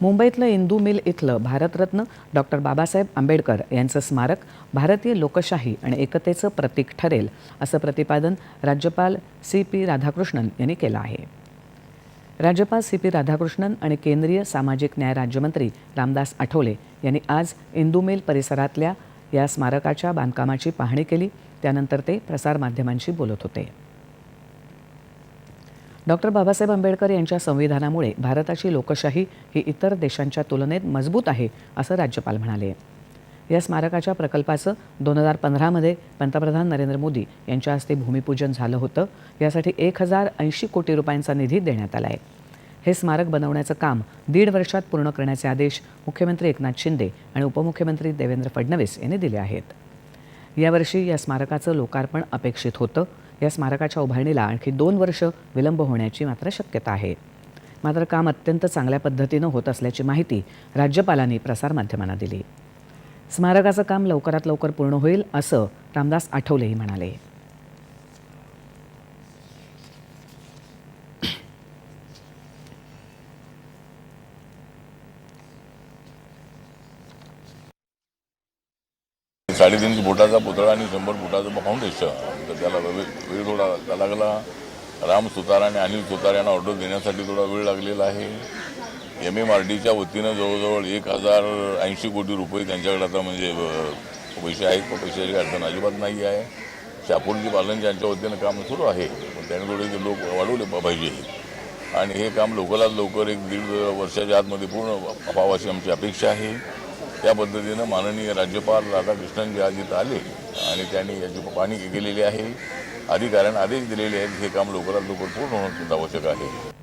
मुंबईतलं इंदू मिल इथलं भारतरत्न डॉक्टर बाबासाहेब आंबेडकर यांचं स्मारक भारतीय लोकशाही आणि एकतेचं प्रतीक ठरेल असं प्रतिपादन राज्यपाल सी पी राधाकृष्णन यांनी केलं आहे. राज्यपाल सी पी राधाकृष्णन आणि केंद्रीय सामाजिक न्याय राज्यमंत्री रामदास आठवले यांनी आज इंदू मिल परिसरातल्या या स्मारकाच्या बांधकामाची पाहणी केली. त्यानंतर ते प्रसारमाध्यमांशी बोलत होते. डॉक्टर बाबासाहेब आंबेडकर यांच्या संविधानामुळे भारताची लोकशाही ही इतर देशांच्या तुलनेत मजबूत आहे असं राज्यपाल म्हणाले. या स्मारकाच्या प्रकल्पाचं दोन हजार पंधरामध्ये पंतप्रधान नरेंद्र मोदी यांच्या हस्ते भूमिपूजन झालं होतं. यासाठी एक हजार ऐंशी कोटी रुपयांचा निधी देण्यात आला आहे हे स्मारक बनवण्याचं काम दीड वर्षात पूर्ण करण्याचे आदेश मुख्यमंत्री एकनाथ शिंदे आणि उपमुख्यमंत्री देवेंद्र फडणवीस यांनी दिले आहेत. यावर्षी या स्मारकाचं लोकार्पण अपेक्षित होतं. या स्मारकाच्या उभारणीला आणखी दोन वर्ष विलंब होण्याची मात्र शक्यता आहे. मात्र काम अत्यंत चांगल्या पद्धतीनं होत असल्याची माहिती राज्यपालांनी प्रसारमाध्यमांना दिली. स्मारकाचं काम लवकरात लवकर पूर्ण होईल असं रामदास आठवलेही म्हणाले. साडेतीन फुटाचा पुतळा आणि शंभर फुटाचं फाउंडेशन तर त्याला वेळ थोडा लागला. राम सुतार आणि अनिल सुतार यांना ऑर्डर देण्यासाठी थोडा वेळ लागलेला आहे. एम एम आर डीच्या वतीनं जवळजवळ एक हजार ऐंशी कोटी रुपये त्यांच्याकडे आता म्हणजे पैसे आहेत. पण पैशाची अडचण अजिबात नाही आहे. शापूरजी बालन यांच्या वतीनं काम सुरू आहे. पण त्यांनी थोडे ते लोक वाढवले पाहिजे. आणि हे काम लवकरात लवकर एक दीड वर्षाच्या आतमध्ये पूर्ण व्हावं अशी आमची अपेक्षा आहे. त्या पद्धतीनं माननीय राज्यपाल राधाकृष्णन जे आज इथं आले आणि त्यांनी याची पाहणी केलेली आहे. अधिकाऱ्यांना आदेश दिलेले आहेत हे काम लवकरात लवकर पूर्ण होणं आवश्यक आहे.